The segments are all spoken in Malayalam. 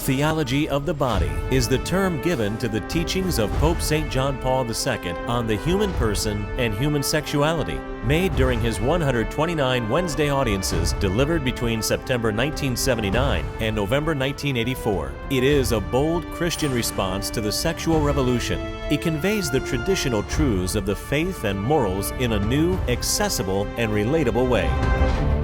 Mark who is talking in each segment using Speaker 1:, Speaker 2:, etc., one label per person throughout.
Speaker 1: Theology of the body is the term given to the teachings of Pope St. John Paul II on the human person and human sexuality, made during his 129 Wednesday audiences delivered between September 1979 and November 1984. It is a bold Christian response to the sexual revolution. It conveys the traditional truths of the faith and morals in a new, accessible, and relatable way.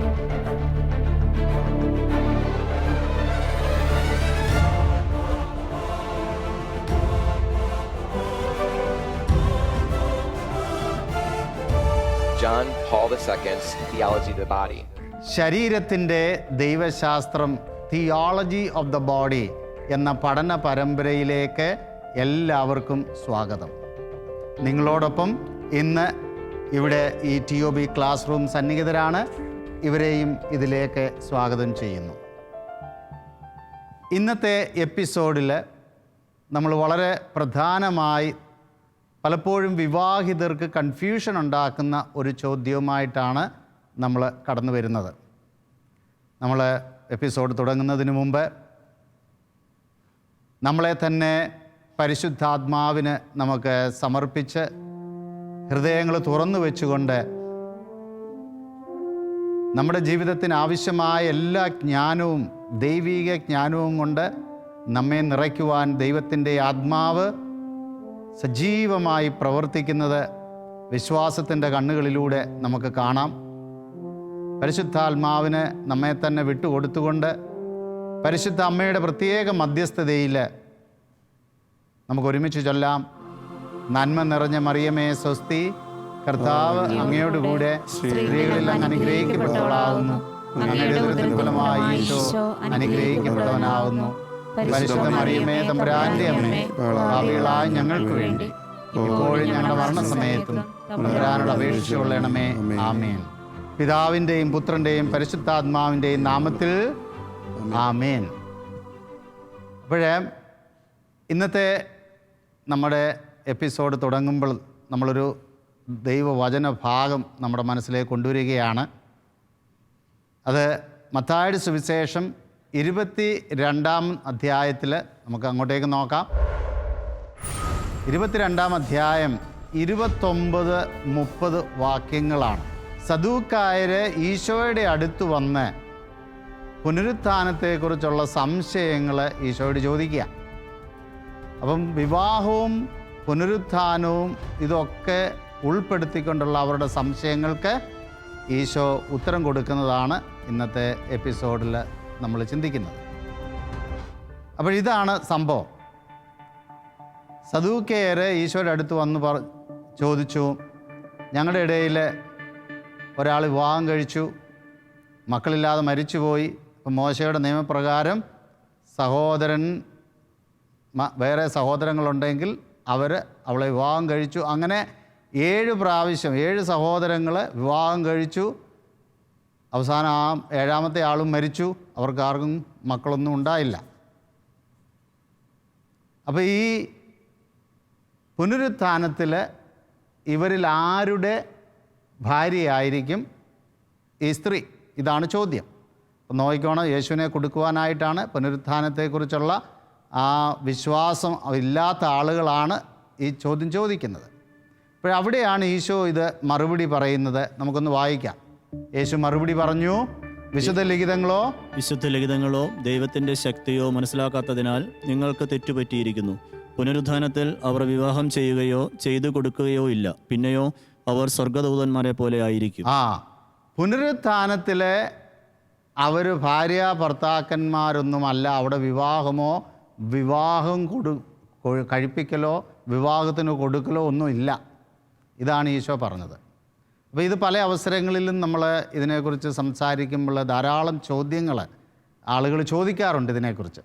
Speaker 2: John Paul Theology of the Body.
Speaker 3: ശരീരത്തിന്റെ ദൈവശാസ്ത്രം തിയോളജി ഓഫ് ദ ബോഡി എന്ന പഠന പരമ്പരയിലേക്ക് എല്ലാവർക്കും സ്വാഗതം. നിങ്ങളോടൊപ്പം ഇന്ന് ഇവിടെ ഈ T O B class room സന്നിഹിതരാണ്. ഇവരെയും ഇതിലേക്ക് സ്വാഗതം ചെയ്യുന്നു. ഇന്നത്തെ എപ്പിസോഡിൽ നമ്മൾ വളരെ പ്രധാനമായി പലപ്പോഴും വിവാഹിതർക്ക് കൺഫ്യൂഷൻ ഉണ്ടാക്കുന്ന ഒരു ചോദ്യവുമായിട്ടാണ് നമ്മൾ കടന്നു വരുന്നത്. നമ്മൾ എപ്പിസോഡ് തുടങ്ങുന്നതിന് മുമ്പ് നമ്മളെ തന്നെ പരിശുദ്ധാത്മാവിന് നമുക്ക് സമർപ്പിച്ച് ഹൃദയങ്ങൾ തുറന്നു വെച്ചുകൊണ്ട് നമ്മുടെ ജീവിതത്തിന് ആവശ്യമായ എല്ലാ ജ്ഞാനവും ദൈവീക ജ്ഞാനവും കൊണ്ട് നമ്മെ നിറയ്ക്കുവാൻ ദൈവത്തിന്റെ ആത്മാവ് സജീവമായി പ്രവർത്തിക്കുന്നത് വിശ്വാസത്തിന്റെ കണ്ണുകളിലൂടെ നമുക്ക് കാണാം. പരിശുദ്ധാത്മാവിന് നമ്മെ തന്നെ വിട്ടുകൊടുത്തുകൊണ്ട് പരിശുദ്ധ അമ്മയുടെ പ്രത്യേക മധ്യസ്ഥതയിൽ നമുക്ക് ഒരുമിച്ച് ചൊല്ലാം. നന്മ നിറഞ്ഞ മറിയമേ സ്വസ്തി. കർത്താവ് അങ്ങയോടുകൂടെ സ്ത്രീകളിൽ അങ്ങ് അനുഗ്രഹിക്കപ്പെട്ടവളാകുന്നു അങ്ങയുടെ ഉദരത്തിൻ ഫലമായി ഈശോ അനുഗ്രഹിക്കപ്പെട്ടവനാകുന്നു പരിശുദ്ധ മറിയമേ തമ്പുരാന്റെ അമ്മേ ഭാവികളായ ഞങ്ങൾക്ക് വേണ്ടി. ഇപ്പോഴും ഞങ്ങളുടെ മരണസമയത്തും തമ്പുരാനോട് അപേക്ഷിച്ചുകൊള്ളണമേ. ആമേൻ. പിതാവിന്റെയും പുത്രന്റെയും പരിശുദ്ധാത്മാവിന്റെയും നാമത്തിൽ ആമേൻ. അപ്പോഴേ ഇന്നത്തെ നമ്മുടെ എപ്പിസോഡ് തുടങ്ങുമ്പോൾ നമ്മളൊരു ദൈവവചന ഭാഗം നമ്മുടെ മനസ്സിലേക്ക് കൊണ്ടുവരികയാണ്. അത് മത്തായുടെ സുവിശേഷം ഇരുപത്തി രണ്ടാം അധ്യായത്തിൽ നമുക്ക് അങ്ങോട്ടേക്ക് നോക്കാം. ഇരുപത്തിരണ്ടാം അധ്യായം ഇരുപത്തൊമ്പത് മുപ്പത് വാക്യങ്ങളാണ്. സദൂക്കായര് ഈശോയുടെ അടുത്ത് വന്ന് പുനരുത്ഥാനത്തെക്കുറിച്ചുള്ള സംശയങ്ങൾ ഈശോയോട് ചോദിക്കുക. അപ്പം വിവാഹവും പുനരുത്ഥാനവും ഇതൊക്കെ ഉൾപ്പെടുത്തിക്കൊണ്ടുള്ള അവരുടെ സംശയങ്ങൾക്ക് ഈശോ ഉത്തരം കൊടുക്കുന്നതാണ് ഇന്നത്തെ എപ്പിസോഡിൽ നമ്മൾ ചിന്തിക്കുന്നത്. അപ്പോൾ ഇതാണ് സംഭവം. സദൂക്കയര് ഈശോയുടെ അടുത്ത് വന്ന് പറ ചോദിച്ചു ഞങ്ങളുടെ ഇടയിൽ ഒരാൾ വിവാഹം കഴിച്ചു മക്കളില്ലാതെ മരിച്ചുപോയി. ഇപ്പം മോശയുടെ നിയമപ്രകാരം സഹോദരൻ വേറെ സഹോദരങ്ങളുണ്ടെങ്കിൽ അവർ അവളെ വിവാഹം കഴിച്ചു. അങ്ങനെ ഏഴ് പ്രാവശ്യം ഏഴ് സഹോദരങ്ങളെ വിവാഹം കഴിച്ചു. അവസാനം ആ ഏഴാമത്തെ ആളും മരിച്ചു. അവർക്ക് ആർക്കും മക്കളൊന്നും ഉണ്ടായില്ല. അപ്പോൾ ഈ പുനരുത്ഥാനത്തിൽ ഇവരിൽ ആരുടെ ഭാര്യയായിരിക്കും ഈ സ്ത്രീ? ഇതാണ് ചോദ്യം. അപ്പം നോക്കിക്കോണം യേശുവിനെ കൊടുക്കുവാനായിട്ടാണ് പുനരുത്ഥാനത്തെക്കുറിച്ചുള്ള ആ വിശ്വാസം ഇല്ലാത്ത ആളുകളാണ് ഈ ചോദ്യം ചോദിക്കുന്നത്. അപ്പോഴവിടെയാണ് ഈശോ ഇത് മറുപടി പറയുന്നത്. നമുക്കൊന്ന് വായിക്കാം. യേശു മറുപടി പറഞ്ഞു വിശുദ്ധ ലിഖിതങ്ങളോ?
Speaker 4: വിശുദ്ധ ലിഖിതങ്ങളോ ദൈവത്തിന്റെ ശക്തിയോ മനസ്സിലാക്കാത്തതിനാൽ നിങ്ങൾക്ക് തെറ്റുപറ്റിയിരിക്കുന്നു. പുനരുദ്ധാനത്തിൽ അവർ വിവാഹം ചെയ്യുകയോ ചെയ്തു കൊടുക്കുകയോ ഇല്ല. പിന്നെയോ അവർ സ്വർഗദൂതന്മാരെ പോലെ ആയിരിക്കും.
Speaker 3: ആ പുനരുത്ഥാനത്തിലെ അവർ ഭാര്യ ഭർത്താക്കന്മാരൊന്നുമല്ല. അവിടെ വിവാഹമോ വിവാഹം കൊടു കഴിപ്പിക്കലോ വിവാഹത്തിന് കൊടുക്കലോ ഒന്നുമില്ല. ഇതാണ് ഈശോ പറഞ്ഞത്. അപ്പോൾ ഇത് പല അവസരങ്ങളിലും നമ്മൾ ഇതിനെക്കുറിച്ച് സംസാരിക്കുമ്പോൾ ധാരാളം ചോദ്യങ്ങൾ ആളുകൾ ചോദിക്കാറുണ്ട് ഇതിനെക്കുറിച്ച്.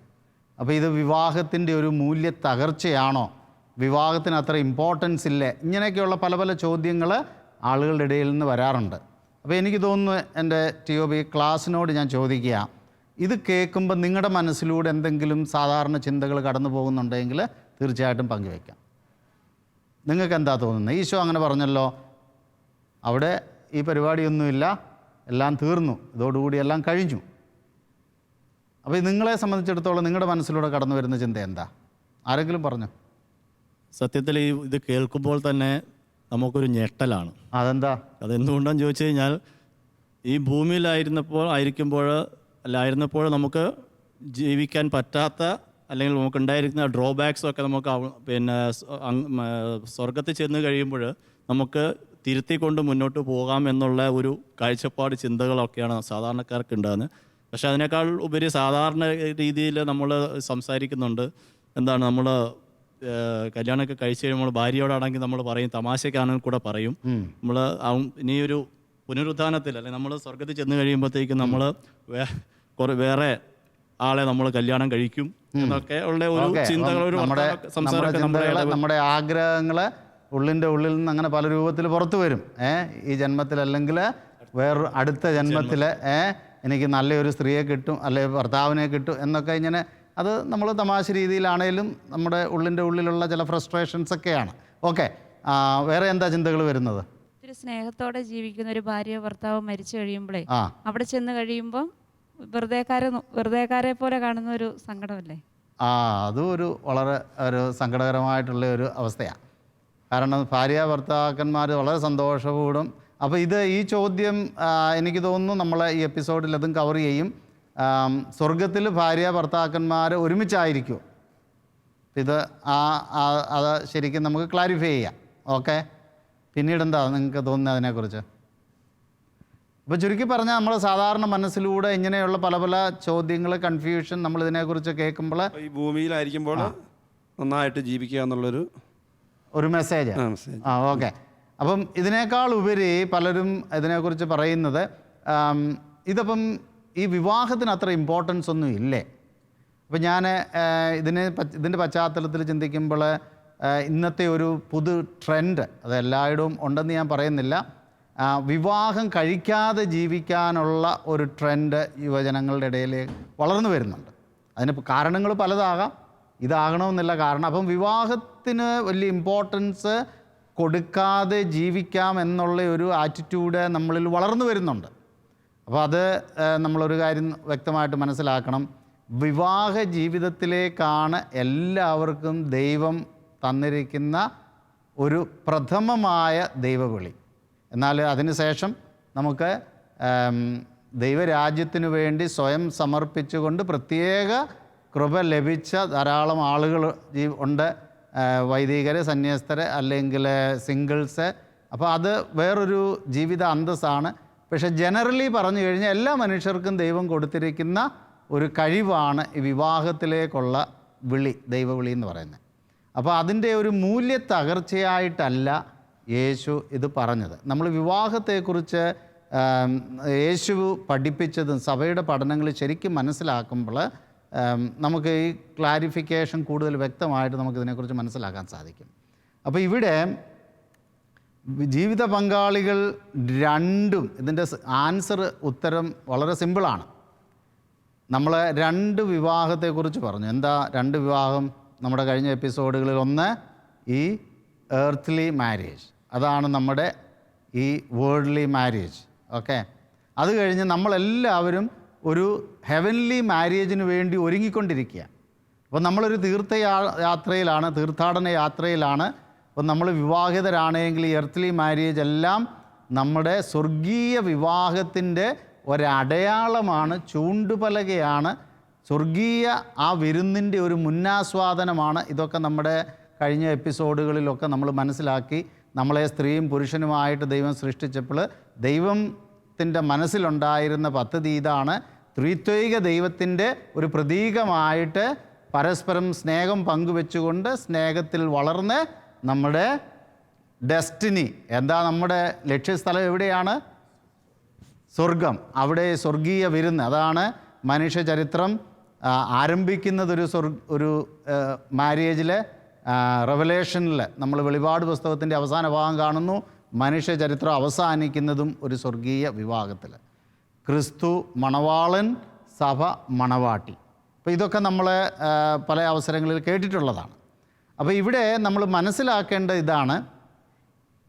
Speaker 3: അപ്പോൾ ഇത് വിവാഹത്തിന്റെ ഒരു മൂല്യ തകർച്ചയാണോ? വിവാഹത്തിന് അത്ര ഇമ്പോർട്ടൻസ് ഇല്ലേ? ഇങ്ങനെയൊക്കെയുള്ള പല പല ചോദ്യങ്ങൾ ആളുകളുടെ ഇടയിൽ നിന്ന് വരാറുണ്ട്. അപ്പോൾ എനിക്ക് തോന്നുന്നു എന്റെ ടി ഒ ബി ക്ലാസ്സിനോട് ഞാൻ ചോദിക്കുക ഇത് കേൾക്കുമ്പോൾ നിങ്ങളുടെ മനസ്സിലൂടെ എന്തെങ്കിലും സാധാരണ ചിന്തകൾ കടന്നു പോകുന്നുണ്ടെങ്കിൽ തീർച്ചയായിട്ടും പങ്കുവയ്ക്കാം. നിങ്ങൾക്ക് എന്താ തോന്നുന്നത്? ഈശോ അങ്ങനെ പറഞ്ഞല്ലോ അവിടെ ഈ പരിപാടിയൊന്നുമില്ല. എല്ലാം തീർന്നു. ഇതോടുകൂടി എല്ലാം കഴിഞ്ഞു. അപ്പോൾ നിങ്ങളെ സംബന്ധിച്ചിടത്തോളം നിങ്ങളുടെ മനസ്സിലൂടെ കടന്നു വരുന്ന ചിന്ത എന്താ? ആരെങ്കിലും പറഞ്ഞു?
Speaker 4: സത്യത്തിൽ ഈ ഇത് കേൾക്കുമ്പോൾ തന്നെ നമുക്കൊരു ഞെട്ടലാണ്.
Speaker 3: അതെന്താ?
Speaker 4: അതെന്തുകൊണ്ടാന്ന് ചോദിച്ചു കഴിഞ്ഞാൽ ഈ ഭൂമിയിലായിരുന്നപ്പോൾ ആയിരിക്കുമ്പോൾ അല്ലായിരുന്നപ്പോൾ നമുക്ക് ജീവിക്കാൻ പറ്റാത്ത അല്ലെങ്കിൽ നമുക്ക് ഉണ്ടായിരിക്കുന്ന ഡ്രോബാക്സ് ഒക്കെ നമുക്ക് പിന്നെ സ്വർഗത്തിൽ ചെന്ന് കഴിയുമ്പോൾ നമുക്ക് തിരുത്തിക്കൊണ്ട് മുന്നോട്ട് പോകാം എന്നുള്ള ഒരു കാഴ്ചപ്പാട് ചിന്തകളൊക്കെയാണ് സാധാരണക്കാർക്ക് ഉണ്ടാകുന്നത് പക്ഷെ അതിനേക്കാൾ ഉപരി സാധാരണ രീതിയിൽ നമ്മൾ സംസാരിക്കുന്നുണ്ട്. എന്താണ് നമ്മൾ കല്യാണമൊക്കെ കഴിച്ച് കഴിയുമ്പോൾ ഭാര്യയോടാണെങ്കിൽ നമ്മൾ പറയും തമാശക്കാണെങ്കിൽ കൂടെ പറയും. നമ്മൾ ഇനിയൊരു ഒരു പുനരുത്ഥാനത്തിൽ അല്ലെങ്കിൽ നമ്മൾ സ്വർഗത്തിൽ ചെന്ന് കഴിയുമ്പോഴത്തേക്കും നമ്മൾ കുറെ വേറെ ആളെ നമ്മൾ കല്യാണം കഴിക്കും എന്നൊക്കെ ഉള്ള ഒരു ചിന്തകൾ ഒരു
Speaker 3: നമ്മുടെ നമ്മുടെ ആഗ്രഹങ്ങൾ ഉള്ളിന്റെ ഉള്ളിൽ നിന്ന് അങ്ങനെ പല രൂപത്തിൽ പുറത്തു വരും. ഏ ഈ ജന്മത്തിലല്ലെങ്കിൽ വേറൊരു അടുത്ത ജന്മത്തിൽ ഏ എനിക്ക് നല്ലൊരു സ്ത്രീയെ കിട്ടും അല്ലെ ഭർത്താവിനെ കിട്ടും എന്നൊക്കെ ഇങ്ങനെ അത് നമ്മൾ തമാശ രീതിയിലാണേലും നമ്മുടെ ഉള്ളിന്റെ ഉള്ളിലുള്ള ചില ഫ്രസ്ട്രേഷൻസ് ഒക്കെയാണ്. ഓക്കെ വേറെ എന്താ ചിന്തകൾ വരുന്നത്?
Speaker 5: ഒത്തിരി സ്നേഹത്തോടെ ജീവിക്കുന്ന ഒരു ഭാര്യ ഭർത്താവ് മരിച്ചു കഴിയുമ്പോഴേ അവിടെ ചെന്ന് കഴിയുമ്പോൾ വെറുതെക്കാരെ വെറുതെക്കാരെ പോലെ കാണുന്ന ഒരു സങ്കടമല്ലേ?
Speaker 3: ആ അതും ഒരു വളരെ ഒരു സങ്കടകരമായിട്ടുള്ള ഒരു അവസ്ഥയാണ് കാരണം ഭാര്യ ഭർത്താക്കന്മാർ വളരെ സന്തോഷപൂർവം അപ്പോൾ ഇത് ഈ ചോദ്യം എനിക്ക് തോന്നുന്നു നമ്മളെ ഈ എപ്പിസോഡിൽ അതും കവർ ചെയ്യും. സ്വർഗത്തിൽ ഭാര്യ ഭർത്താക്കന്മാർ ഒരുമിച്ചായിരിക്കും? ഇത് ആ ആ- അത് ശരിക്കും നമുക്ക് ക്ലാരിഫൈ ചെയ്യാം. ഓക്കെ പിന്നീട് എന്താ നിങ്ങൾക്ക് തോന്നുന്നത് അതിനെക്കുറിച്ച്? അപ്പോൾ ചുരുക്കി പറഞ്ഞാൽ നമ്മൾ സാധാരണ മനസ്സിലൂടെ ഇങ്ങനെയുള്ള പല പല ചോദ്യങ്ങൾ കൺഫ്യൂഷൻ നമ്മൾ ഇതിനെക്കുറിച്ച് കേൾക്കുമ്പോൾ
Speaker 6: ഈ ഭൂമിയിലായിരിക്കുമ്പോൾ നന്നായിട്ട് ജീവിക്കുക എന്നുള്ളൊരു
Speaker 3: ഒരു മെസ്സേജ്
Speaker 6: ആ.
Speaker 3: ഓക്കെ അപ്പം ഇതിനേക്കാൾ ഉപരി പലരും ഇതിനെക്കുറിച്ച് പറയുന്നത് ഇതപ്പം ഈ വിവാഹത്തിന് അത്ര ഇമ്പോർട്ടൻസ് ഒന്നും ഇല്ലേ? അപ്പം ഞാൻ ഇതിന് ഇതിന്റെ പശ്ചാത്തലത്തിൽ ചിന്തിക്കുമ്പോൾ ഇന്നത്തെ ഒരു പുതു ട്രെൻഡ് അത് എല്ലായിടവും ഉണ്ടെന്ന് ഞാൻ പറയുന്നില്ല വിവാഹം കഴിക്കാതെ ജീവിക്കാനുള്ള ഒരു ട്രെൻഡ് യുവജനങ്ങളുടെ ഇടയിൽ വളർന്നു വരുന്നുണ്ട്. അതിന് കാരണങ്ങൾ പലതാകാം. ഇതാകണമെന്നില്ല കാരണം അപ്പം വിവാഹത്തിന് വലിയ ഇമ്പോർട്ടൻസ് കൊടുക്കാതെ ജീവിക്കാം എന്നുള്ള ഒരു ആറ്റിറ്റ്യൂഡ് നമ്മളിൽ വളർന്നു വരുന്നുണ്ട്. അപ്പോൾ അത് നമ്മളൊരു കാര്യം വ്യക്തമായിട്ട് മനസ്സിലാക്കണം. വിവാഹ ജീവിതത്തിലേക്കാണ് എല്ലാവർക്കും ദൈവം തന്നിരിക്കുന്ന ഒരു പ്രഥമമായ ദൈവവിളി. എന്നാൽ അതിനുശേഷം നമുക്ക് ദൈവരാജ്യത്തിനു വേണ്ടി സ്വയം സമർപ്പിച്ചുകൊണ്ട് പ്രത്യേക കൃപ ലഭിച്ച ധാരാളം ആളുകൾ ഉണ്ട്. വൈദികർ സന്യസ്തരെ അല്ലെങ്കിൽ സിംഗിൾസ്. അപ്പോൾ അത് വേറൊരു ജീവിത അന്തസ്സാണ്. പക്ഷെ ജനറലി പറഞ്ഞു കഴിഞ്ഞാൽ എല്ലാ മനുഷ്യർക്കും ദൈവം കൊടുത്തിരിക്കുന്ന ഒരു കഴിവാണ് ഈ വിവാഹത്തിലേക്കുള്ള വിളി ദൈവവിളി എന്ന് പറയുന്നത്. അപ്പോൾ അതിന്റെ ഒരു മൂല്യ തകർച്ചയായിട്ടല്ല യേശു ഇത് പറഞ്ഞത്. നമ്മൾ വിവാഹത്തെക്കുറിച്ച് യേശു പഠിപ്പിച്ചതും സഭയുടെ പഠനങ്ങൾ ശരിക്കും മനസ്സിലാക്കുമ്പോൾ നമുക്ക് ഈ ക്ലാരിഫിക്കേഷൻ കൂടുതൽ വ്യക്തമായിട്ട് നമുക്കിതിനെക്കുറിച്ച് മനസ്സിലാക്കാൻ സാധിക്കും. അപ്പോൾ ഇവിടെ ജീവിത പങ്കാളികൾ രണ്ടും ഇതിന്റെ ആൻസർ ഉത്തരം വളരെ സിമ്പിളാണ് നമ്മൾ രണ്ട് വിവാഹത്തെക്കുറിച്ച് പറഞ്ഞു. എന്താ രണ്ട് വിവാഹം? നമ്മുടെ കഴിഞ്ഞ എപ്പിസോഡുകളിൽ ഒന്ന് ഈ എർത്ത്ലി മാരേജ് അതാണ് നമ്മുടെ ഈ വേൾഡ്ലി മാരേജ് ഓക്കെ അത് കഴിഞ്ഞ് നമ്മളെല്ലാവരും ഒരു ഹെവൻലി മാരേജിന് വേണ്ടി ഒരുങ്ങിക്കൊണ്ടിരിക്കുക. അപ്പോൾ നമ്മളൊരു തീർത്ഥ യാത്രയിലാണ് തീർത്ഥാടന യാത്രയിലാണ് അപ്പോൾ നമ്മൾ വിവാഹിതരാണെങ്കിൽ ഈ എർത്ത്ലി മാരേജ് എല്ലാം നമ്മുടെ സ്വർഗീയ വിവാഹത്തിന്റെ ഒരടയാളമാണ് ചൂണ്ടുപലകയാണ്. സ്വർഗീയ ആ വിരുന്നിന്റെ ഒരു മുന്നാസ്വാദനമാണ്. ഇതൊക്കെ നമ്മുടെ കഴിഞ്ഞ എപ്പിസോഡുകളിലൊക്കെ നമ്മൾ മനസ്സിലാക്കി. നമ്മളെ സ്ത്രീയും പുരുഷനുമായിട്ട് ദൈവം സൃഷ്ടിച്ചപ്പോൾ ദൈവത്തിന്റെ മനസ്സിലുണ്ടായിരുന്ന പദ്ധതി ഇതാണ്. ത്രിത്വൈക ദൈവത്തിന്റെ ഒരു പ്രതീകമായിട്ട് പരസ്പരം സ്നേഹം പങ്കുവെച്ചുകൊണ്ട് സ്നേഹത്തിൽ വളർന്ന് നമ്മുടെ ഡെസ്റ്റിനി. എന്താ നമ്മുടെ ലക്ഷ്യസ്ഥലം എവിടെയാണ്? സ്വർഗം. അവിടെ സ്വർഗീയ വിരുന്ന്. അതാണ് മനുഷ്യ ചരിത്രം ആരംഭിക്കുന്നതൊരു സ്വർ ഒരു മാരേജിൽ റെവലേഷനിൽ നമ്മൾ വെളിപാട് പുസ്തകത്തിന്റെ അവസാന ഭാഗം കാണുന്നു. മനുഷ്യ ചരിത്രം അവസാനിക്കുന്നതും ഒരു സ്വർഗീയ വിവാഹത്തിൽ ക്രിസ്തു മണവാളൻ സഭ മണവാട്ടി. അപ്പോൾ ഇതൊക്കെ നമ്മൾ പല അവസരങ്ങളിൽ കേട്ടിട്ടുള്ളതാണ്. അപ്പോൾ ഇവിടെ നമ്മൾ മനസ്സിലാക്കേണ്ട ഇതാണ്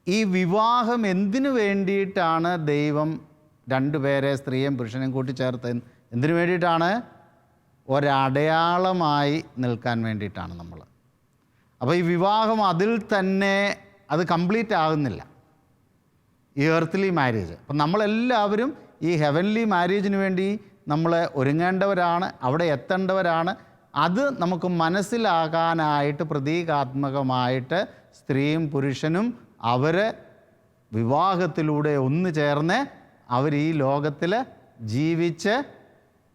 Speaker 3: ഈ വിവാഹം എന്തിനു വേണ്ടിയിട്ടാണ് ദൈവം രണ്ടുപേരെ സ്ത്രീയും പുരുഷനെയും കൂട്ടിച്ചേർത്ത് എന്തിനു വേണ്ടിയിട്ടാണ്? ഒരടയാളമായി നിൽക്കാൻ വേണ്ടിയിട്ടാണ് നമ്മൾ. അപ്പോൾ ഈ വിവാഹം അതിൽ തന്നെ അത് കംപ്ലീറ്റ് ആകുന്നില്ല. ഈ എർത്ത്ലി മാരേജ് അപ്പം നമ്മളെല്ലാവരും ഈ ഹെവൻലി മാരേജിന് വേണ്ടി നമ്മൾ ഒരുങ്ങേണ്ടവരാണ് അവിടെ എത്തേണ്ടവരാണ്. അത് നമുക്ക് മനസ്സിലാകാനായിട്ട് പ്രതീകാത്മകമായിട്ട് സ്ത്രീയും പുരുഷനും അവർ വിവാഹത്തിലൂടെ ഒന്നു ചേർന്ന് അവർ ഈ ലോകത്തിൽ ജീവിച്ച്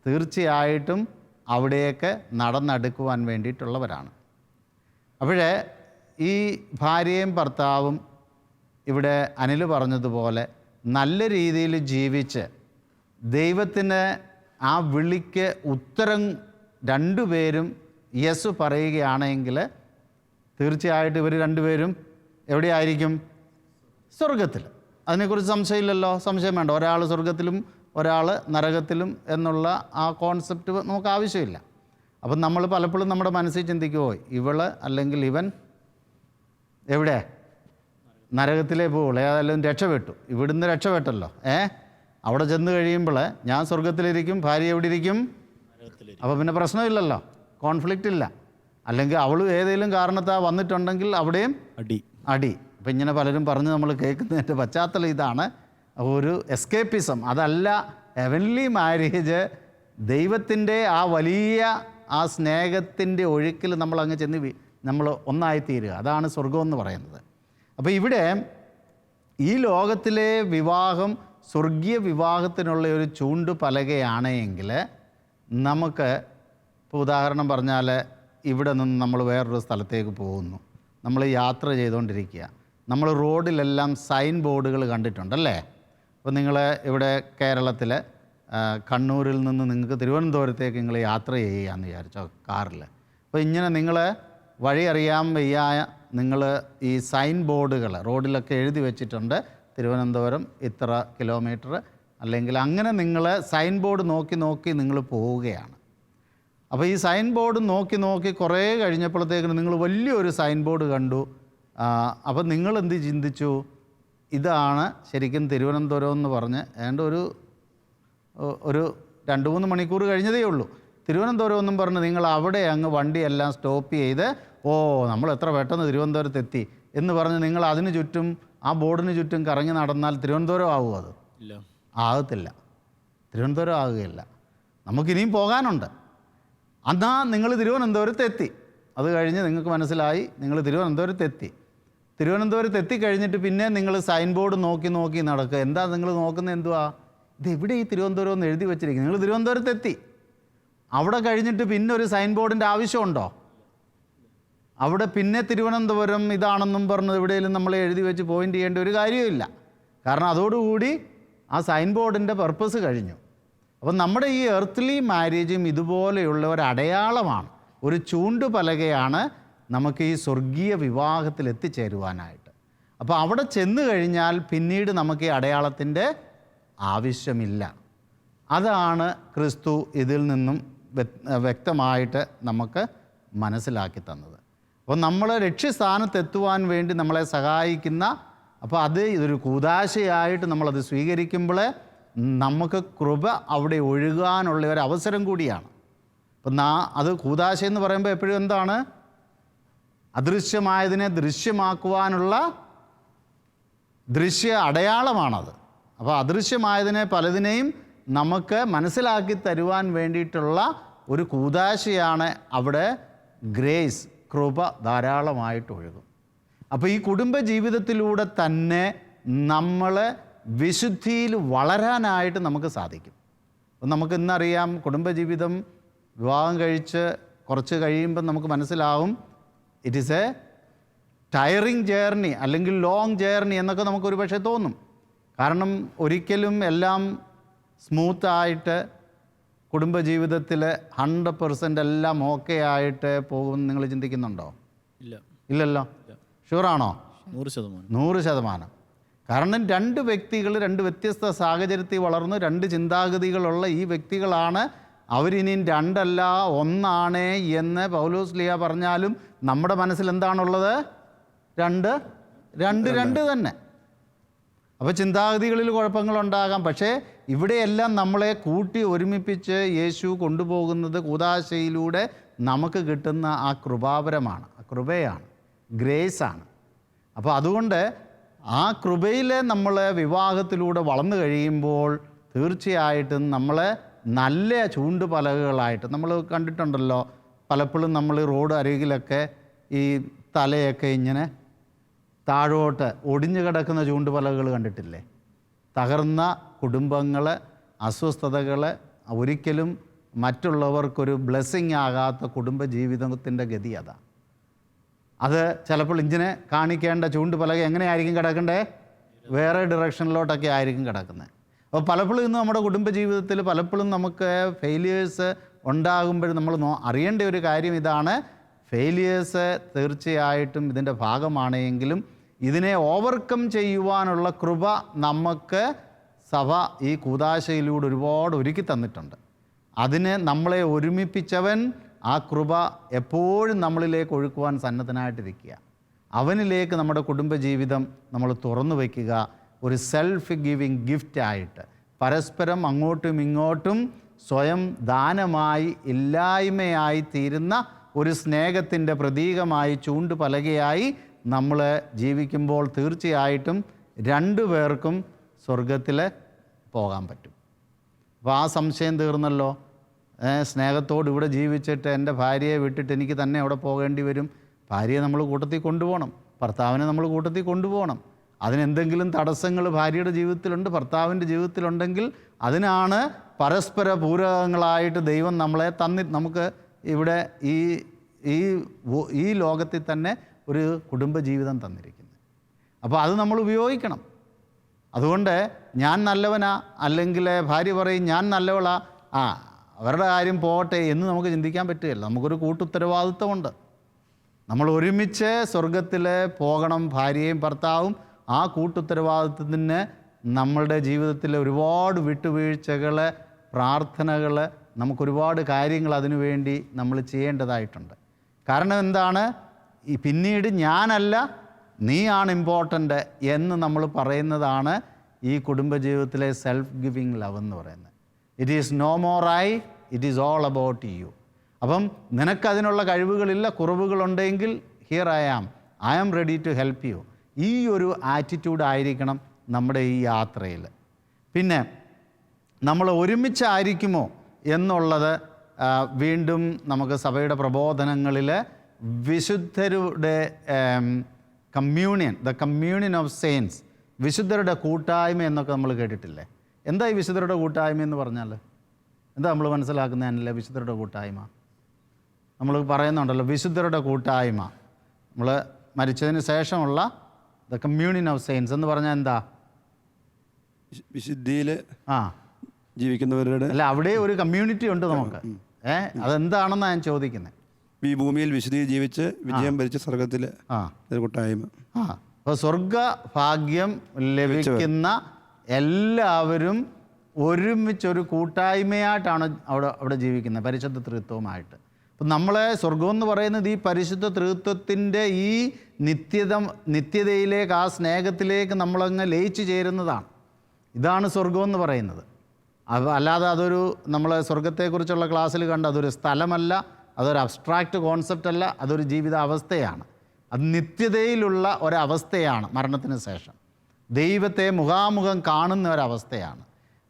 Speaker 3: തീർച്ചയായിട്ടും അവിടെയൊക്കെ നടന്നെടുക്കുവാൻ വേണ്ടിയിട്ടുള്ളവരാണ്. അപ്പോഴേ ഈ ഭാര്യയും ഭർത്താവും ഇവിടെ അനിൽ പറഞ്ഞതുപോലെ നല്ല രീതിയിൽ ജീവിച്ച് ദൈവത്തിന് ആ വിളിക്ക് ഉത്തരം രണ്ടുപേരും യെസ് പറയുകയാണെങ്കിൽ തീർച്ചയായിട്ടും ഇവർ രണ്ടുപേരും എവിടെയായിരിക്കും? സ്വർഗത്തിൽ. അതിനെക്കുറിച്ച് സംശയമില്ലല്ലോ? സംശയം വേണ്ട. ഒരാൾ സ്വർഗത്തിലും ഒരാൾ നരകത്തിലും എന്നുള്ള ആ കോൺസെപ്റ്റ് നമുക്ക് ആവശ്യമില്ല. അപ്പം നമ്മൾ പലപ്പോഴും നമ്മുടെ മനസ്സിൽ ചിന്തിക്കുമോ ഇവൾ അല്ലെങ്കിൽ ഇവൻ എവിടെ? നരകത്തിലേ പോവുള്ളൂ. ഏതായാലും രക്ഷപ്പെട്ടു. ഇവിടുന്ന് രക്ഷപ്പെട്ടല്ലോ. ഏ? അവിടെ ചെന്ന് കഴിയുമ്പോൾ ഞാൻ സ്വർഗത്തിലിരിക്കും ഭാര്യ എവിടെ ഇരിക്കും? അപ്പോൾ പിന്നെ പ്രശ്നമില്ലല്ലോ. കോൺഫ്ലിക്റ്റ് ഇല്ല. അല്ലെങ്കിൽ അവൾ ഏതെങ്കിലും കാരണത്താ വന്നിട്ടുണ്ടെങ്കിൽ അവിടെയും
Speaker 4: അടി.
Speaker 3: അടി. അപ്പം ഇങ്ങനെ പലരും പറഞ്ഞ് നമ്മൾ കേൾക്കുന്നതിന്റെ പശ്ചാത്തലം ഇതാണ്. ഒരു എസ്കേപ്പിസം അതല്ല ഹെവൻലി മാരേജ് ദൈവത്തിന്റെ ആ വലിയ ആ സ്നേഹത്തിന്റെ ഒഴുക്കിൽ നമ്മൾ അങ്ങ് ചെന്ന് നമ്മൾ ഒന്നായിത്തീരുക. അതാണ് സ്വർഗം എന്ന് പറയുന്നത്. അപ്പോൾ ഇവിടെ ഈ ലോകത്തിലെ വിവാഹം സ്വർഗീയ വിവാഹത്തിനുള്ള ഒരു ചൂണ്ട് പലകയാണെങ്കിൽ നമുക്ക് ഇപ്പോൾ ഉദാഹരണം പറഞ്ഞാൽ ഇവിടെ നിന്ന് നമ്മൾ വേറൊരു സ്ഥലത്തേക്ക് പോകുന്നു. നമ്മൾ യാത്ര ചെയ്തുകൊണ്ടിരിക്കുക. നമ്മൾ റോഡിലെല്ലാം സൈൻ ബോർഡുകൾ കണ്ടിട്ടുണ്ടല്ലേ അപ്പോൾ നിങ്ങൾ ഇവിടെ കേരളത്തിൽ കണ്ണൂരിൽ നിന്ന് നിങ്ങൾക്ക് തിരുവനന്തപുരത്തേക്ക് നിങ്ങൾ യാത്ര ചെയ്യുകയെന്ന് വിചാരിച്ചോ കാറിൽ അപ്പോൾ ഇങ്ങനെ നിങ്ങൾ വഴി അറിയാൻ വയ്യ നിങ്ങൾ ഈ സൈൻ ബോർഡുകൾ റോഡിലൊക്കെ എഴുതി വെച്ചിട്ടുണ്ട്. തിരുവനന്തപുരം ഇത്ര കിലോമീറ്റർ അല്ലെങ്കിൽ അങ്ങനെ നിങ്ങൾ സൈൻ ബോർഡ് നോക്കി നോക്കി നിങ്ങൾ പോവുകയാണ്. അപ്പോൾ ഈ സൈൻ ബോർഡ് നോക്കി നോക്കി കുറേ കഴിഞ്ഞപ്പോഴത്തേക്കിന് നിങ്ങൾ വലിയൊരു സൈൻ ബോർഡ് കണ്ടു. അപ്പോൾ നിങ്ങൾ എന്ത് ചിന്തിച്ചു? ഇതാണ് ശരിക്കും തിരുവനന്തപുരം എന്ന് പറഞ്ഞ് ഏതാണ്ട് ഒരു ഒരു രണ്ട് മൂന്ന് മണിക്കൂർ കഴിഞ്ഞതേ ഉള്ളൂ. തിരുവനന്തപുരം എന്നും പറഞ്ഞ് നിങ്ങൾ അവിടെ അങ്ങ് വണ്ടിയെല്ലാം സ്റ്റോപ്പ് ചെയ്ത് ഓ നമ്മൾ എത്ര പെട്ടെന്ന് തിരുവനന്തപുരത്ത് എത്തി എന്ന് പറഞ്ഞ് നിങ്ങൾ അതിന് ചുറ്റും ആ ബോർഡിന് ചുറ്റും കറങ്ങി നടന്നാൽ തിരുവനന്തപുരം ആവുമോ അത്?
Speaker 4: ഇല്ല.
Speaker 3: ആകത്തില്ല. തിരുവനന്തപുരം ആകുകയില്ല. നമുക്കിനിയും പോകാനുണ്ട്. അന്നാ നിങ്ങൾ തിരുവനന്തപുരത്ത് എത്തി അത് കഴിഞ്ഞ് നിങ്ങൾക്ക് മനസ്സിലായി നിങ്ങൾ തിരുവനന്തപുരത്ത് എത്തി തിരുവനന്തപുരത്ത് എത്തിക്കഴിഞ്ഞിട്ട് പിന്നെ നിങ്ങൾ സൈൻ ബോർഡ് നോക്കി നോക്കി നടക്കുക. എന്താ നിങ്ങൾ നോക്കുന്നത് എന്തുവാ? ഇത് എവിടെ ഈ തിരുവനന്തപുരം എന്ന് എഴുതി വെച്ചിരിക്കുന്നത്? നിങ്ങൾ തിരുവനന്തപുരത്ത് എത്തി അവിടെ കഴിഞ്ഞിട്ട് പിന്നെ ഒരു സൈൻ ബോർഡിന്റെ ആവശ്യമുണ്ടോ? അവിടെ പിന്നെ തിരുവനന്തപുരം ഇതാണെന്നും പറഞ്ഞ് എവിടെയെങ്കിലും നമ്മൾ എഴുതി വെച്ച് പോയിന്റ് ചെയ്യേണ്ട ഒരു കാര്യമില്ല കാരണം അതോടുകൂടി ആ സൈൻ ബോർഡിന്റെ പർപ്പസ് കഴിഞ്ഞു. അപ്പം നമ്മുടെ ഈ എർത്ത്ലി മാരേജും ഇതുപോലെയുള്ള ഒരു അടയാളമാണ്. ഒരു ചൂണ്ടുപലകയാണ് നമുക്ക് ഈ സ്വർഗീയ വിവാഹത്തിൽ എത്തിച്ചേരുവാനായിട്ട്. അപ്പോൾ അവിടെ ചെന്ന് കഴിഞ്ഞാൽ പിന്നീട് നമുക്ക് ഈ അടയാളത്തിന്റെ ആവശ്യമില്ല. അതാണ് ക്രിസ്തു ഇതിൽ നിന്നും വ്യക്തമായിട്ട് നമുക്ക് മനസ്സിലാക്കി തന്നത്. അപ്പോൾ നമ്മൾ ലക്ഷ്യസ്ഥാനത്തെത്തുവാൻ വേണ്ടി നമ്മളെ സഹായിക്കുന്ന അപ്പോൾ അത് ഇതൊരു കൂതാശയായിട്ട് നമ്മളത് സ്വീകരിക്കുമ്പോൾ നമുക്ക് കൃപ അവിടെ ഒഴുകാനുള്ള ഒരു അവസരം കൂടിയാണ്. അപ്പം നാ അത് കൂതാശ എന്ന് പറയുമ്പോൾ എപ്പോഴും എന്താണ്? അദൃശ്യമായതിനെ ദൃശ്യമാക്കുവാനുള്ള ദൃശ്യ അടയാളമാണത്. അപ്പോൾ അദൃശ്യമായതിനെ പലതിനെയും നമുക്ക് മനസ്സിലാക്കി തരുവാൻ വേണ്ടിയിട്ടുള്ള ഒരു കൂതാശയാണ് അവിടെ ഗ്രേസ് കൃപ ധാരാളമായിട്ട് ഒഴുകും. അപ്പോൾ ഈ കുടുംബ ജീവിതത്തിലൂടെ തന്നെ നമ്മൾ വിശുദ്ധിയിൽ വളരാനായിട്ട് നമുക്ക് സാധിക്കും. നമുക്ക് ഇന്നറിയാം കുടുംബജീവിതം വിവാഹം കഴിച്ച് കുറച്ച് കഴിയുമ്പം നമുക്ക് മനസ്സിലാവും it is a tiring journey അല്ലെങ്കിൽ ലോങ് ജേർണി എന്നൊക്കെ നമുക്കൊരു പക്ഷേ തോന്നും. കാരണം ഒരിക്കലും എല്ലാം സ്മൂത്തായിട്ട് കുടുംബജീവിതത്തിൽ ഹൺഡ്രഡ് പെർസെന്റ് എല്ലാം ഓക്കെ ആയിട്ട് പോകുമെന്ന് നിങ്ങൾ ചിന്തിക്കുന്നുണ്ടോ?
Speaker 4: ഇല്ല.
Speaker 3: ഇല്ലല്ലോ? ഷുവറാണോ
Speaker 4: നൂറ് ശതമാനം.
Speaker 3: നൂറ് ശതമാനം. കാരണം രണ്ട് വ്യക്തികൾ രണ്ട് വ്യത്യസ്ത സാഹചര്യത്തിൽ വളർന്നു രണ്ട് ചിന്താഗതികളുള്ള ഈ വ്യക്തികളാണ് അവരിനിയും രണ്ടല്ല ഒന്നാണ് എന്ന് പൗലോസ് ലിയ പറഞ്ഞാലും നമ്മുടെ മനസ്സിൽ എന്താണുള്ളത്? രണ്ട്. രണ്ട് രണ്ട്. തന്നെ. അപ്പോൾ ചിന്താഗതികളിൽ കുഴപ്പങ്ങളുണ്ടാകാം പക്ഷേ ഇവിടെയെല്ലാം നമ്മളെ കൂട്ടി ഒരുമിപ്പിച്ച് യേശു കൊണ്ടുപോകുന്നത് കൂതാശയിലൂടെ നമുക്ക് കിട്ടുന്ന ആ കൃപാപരമാണ് കൃപയാണ്. ഗ്രേസാണ്. അപ്പോൾ അതുകൊണ്ട് ആ കൃപയിൽ നമ്മൾ വിവാഹത്തിലൂടെ വളർന്നു കഴിയുമ്പോൾ തീർച്ചയായിട്ടും നമ്മൾ നല്ല ചൂണ്ടുപലകകളായിട്ട് നമ്മൾ കണ്ടിട്ടുണ്ടല്ലോ പലപ്പോഴും നമ്മൾ റോഡ് അരികിലൊക്കെ ഈ തലയൊക്കെ ഇങ്ങനെ താഴോട്ട് ഒടിഞ്ഞു കിടക്കുന്ന ചൂണ്ടുപലകകൾ കണ്ടിട്ടില്ലേ? തകർന്ന കുടുംബങ്ങൾ അസ്വസ്ഥതകളെ ഒരിക്കലും മറ്റുള്ളവർക്കൊരു ബ്ലെസ്സിങ് ആകാത്ത കുടുംബ ജീവിതത്തിന്റെ ഗതി അതാണ് അത് ചിലപ്പോൾ ഇഞ്ചിനെ കാണിക്കേണ്ട ചൂണ്ടുപലക എങ്ങനെയായിരിക്കും കിടക്കണ്ടേ? വേറെ ഡിറക്ഷനിലോട്ടൊക്കെ ആയിരിക്കും കിടക്കുന്നത്. അപ്പോൾ പലപ്പോഴും ഇന്ന് നമ്മുടെ കുടുംബ ജീവിതത്തിൽ പലപ്പോഴും നമുക്ക് ഫെയിലിയേഴ്സ് ഉണ്ടാകുമ്പോൾ നമ്മൾ നോ അറിയേണ്ട ഒരു കാര്യം ഇതാണ്. ഫെയിലിയേഴ്സ് തീർച്ചയായിട്ടും ഇതിന്റെ ഭാഗമാണെങ്കിലും ഇതിനെ ഓവർകം ചെയ്യുവാനുള്ള കൃപ നമുക്ക് സഭ ഈ കൂതാശയിലൂടെ ഒരുപാട് ഒരുക്കി തന്നിട്ടുണ്ട്. അതിനെ നമ്മളെ ഒരുമിപ്പിച്ചവൻ ആ കൃപ എപ്പോഴും നമ്മളിലേക്ക് ഒഴുക്കുവാൻ സന്നദ്ധനായിട്ടിരിക്കുക. അവനിലേക്ക് നമ്മുടെ കുടുംബജീവിതം നമ്മൾ തുറന്നു വയ്ക്കുക. ഒരു സെൽഫ് ഗിവിങ് ഗിഫ്റ്റ് ആയിട്ട്. പരസ്പരം അങ്ങോട്ടും ഇങ്ങോട്ടും സ്വയം ദാനമായി ഇല്ലായ്മയായി തീരുന്ന ഒരു സ്നേഹത്തിന്റെ പ്രതീകമായി ചൂണ്ടുപലകയായി നമ്മൾ ജീവിക്കുമ്പോൾ തീർച്ചയായിട്ടും രണ്ടു പേർക്കും സ്വർഗത്തിൽ പോകാൻ പറ്റും. അപ്പോൾ ആ സംശയം തീർന്നല്ലോ. സ്നേഹത്തോട് ഇവിടെ ജീവിച്ചിട്ട് എന്റെ ഭാര്യയെ വിട്ടിട്ട് എനിക്ക് തന്നെ അവിടെ പോകേണ്ടി വരും. ഭാര്യയെ നമ്മൾ കൂട്ടത്തിൽ കൊണ്ടുപോകണം. ഭർത്താവിനെ നമ്മൾ കൂട്ടത്തിൽ കൊണ്ടുപോകണം. അതിനെന്തെങ്കിലും തടസ്സങ്ങൾ ഭാര്യയുടെ ജീവിതത്തിലുണ്ട് ഭർത്താവിന്റെ ജീവിതത്തിലുണ്ടെങ്കിൽ അതിനാണ് പരസ്പര പൂരകങ്ങളായിട്ട് ദൈവം നമ്മളെ തന്നി നമുക്ക് ഇവിടെ ഈ ഈ ഈ ലോകത്തിൽ തന്നെ ഒരു കുടുംബജീവിതം തന്നിരിക്കുന്നത്. അപ്പോൾ അത് നമ്മൾ ഉപയോഗിക്കണം. അതുകൊണ്ട് ഞാൻ നല്ലവനാ അല്ലെങ്കിൽ ഭാര്യ പറയും ഞാൻ നല്ലവളാ. ആ അവരുടെ കാര്യം പോകട്ടെ എന്ന് നമുക്ക് ചിന്തിക്കാൻ പറ്റുകയില്ല. നമുക്കൊരു കൂട്ടുത്തരവാദിത്വമുണ്ട്. നമ്മൾ ഒരുമിച്ച് സ്വർഗത്തിൽ പോകണം ഭാര്യയും ഭർത്താവും. ആ കൂട്ടുത്തരവാദിത്വത്തിന് നമ്മളുടെ ജീവിതത്തിൽ ഒരുപാട് വിട്ടുവീഴ്ചകൾ പ്രാർത്ഥനകൾ നമുക്കൊരുപാട് കാര്യങ്ങൾ അതിനുവേണ്ടി നമ്മൾ ചെയ്യേണ്ടതായിട്ടുണ്ട്. കാരണം എന്താണ്? ഈ പിന്നീട് ഞാനല്ല നീയാണ് ഇമ്പോർട്ടന്റ് എന്ന് നമ്മൾ പറയുന്നതാണ് ഈ കുടുംബജീവിതത്തിലെ സെൽഫ് ഗിവിങ് ലവ് എന്ന് പറയുന്നത്. It is no more I it is all about you അപ്പം നിനക്കതിനുള്ള കഴിവുകളില്ല കുറവുകളുണ്ടെങ്കിൽ here I am I am ready to help you ഈ ഒരു ആറ്റിറ്റ്യൂഡ് ആയിരിക്കണം നമ്മുടെ ഈ യാത്രയിൽ. പിന്നെ നമ്മൾ ഒരുമിച്ചായിരിക്കുമോ എന്നുള്ളത് വീണ്ടും നമുക്ക് സഭയുടെ പ്രബോധനങ്ങളിൽ വിശുദ്ധരുടെ communion the communion of saints വിശുദ്ധരുടെ കൂട്ടായ്മ എന്നൊക്കെ നമ്മൾ കേട്ടിട്ടില്ലേ? എന്താ ഈ വിശുദ്ധരുടെ കൂട്ടായ്മ എന്ന് പറഞ്ഞാൽ എന്താ നമ്മൾ മനസ്സിലാക്കുന്നതല്ലേ വിശുദ്ധരുടെ കൂട്ടായ്മ? നമ്മൾ പറയുന്നുണ്ടല്ലോ വിശുദ്ധരുടെ കൂട്ടായ്മ. നമ്മൾ മരിച്ചതിന് ശേഷമുള്ള ദ കമ്മ്യൂണിയൻ ഓഫ് സെയിൻസ് എന്ന് പറഞ്ഞാൽ എന്താ?
Speaker 6: വിശുദ്ധിയിൽ
Speaker 3: ആ.
Speaker 6: ജീവിക്കുന്നവരുടെ
Speaker 3: അല്ല അവിടെ ഒരു കമ്മ്യൂണിറ്റി ഉണ്ട് നമുക്ക്. ഏഹ് അതെന്താണെന്നാണ് ഞാൻ ചോദിക്കുന്നത്
Speaker 6: ഈ ഭൂമിയിൽ വിശുദ്ധി ജീവിച്ച് വിജയം ഭരിച്ച സ്വർഗത്തിൽ
Speaker 3: ആ.
Speaker 6: ഒരു കൂട്ടായ്മ.
Speaker 3: ആ. അപ്പോൾ സ്വർഗ ഭാഗ്യം ലഭിക്കുന്ന എല്ലാവരും ഒരുമിച്ചൊരു കൂട്ടായ്മയായിട്ടാണ് അവിടെ അവിടെ ജീവിക്കുന്നത് പരിശുദ്ധ തൃത്വമായിട്ട് അപ്പം നമ്മളെ സ്വർഗം എന്ന് പറയുന്നത് ഈ പരിശുദ്ധ തൃത്വത്തിന്റെ ഈ നിത്യത നിത്യതയിലേക്ക് ആ സ്നേഹത്തിലേക്ക് നമ്മളങ്ങ് ലയിച്ചു ചേരുന്നതാണ്. ഇതാണ് സ്വർഗം എന്ന് പറയുന്നത്. അല്ലാതെ അതൊരു നമ്മളെ സ്വർഗത്തെക്കുറിച്ചുള്ള ക്ലാസ്സിൽ കണ്ട അതൊരു സ്ഥലമല്ല. അതൊരു അബ്സ്ട്രാക്റ്റ് കോൺസെപ്റ്റ് അല്ല അതൊരു ജീവിതാവസ്ഥയാണ്. അത് നിത്യതയിലുള്ള ഒരവസ്ഥയാണ് മരണത്തിന് ശേഷം. ദൈവത്തെ മുഖാമുഖം കാണുന്ന ഒരവസ്ഥയാണ്.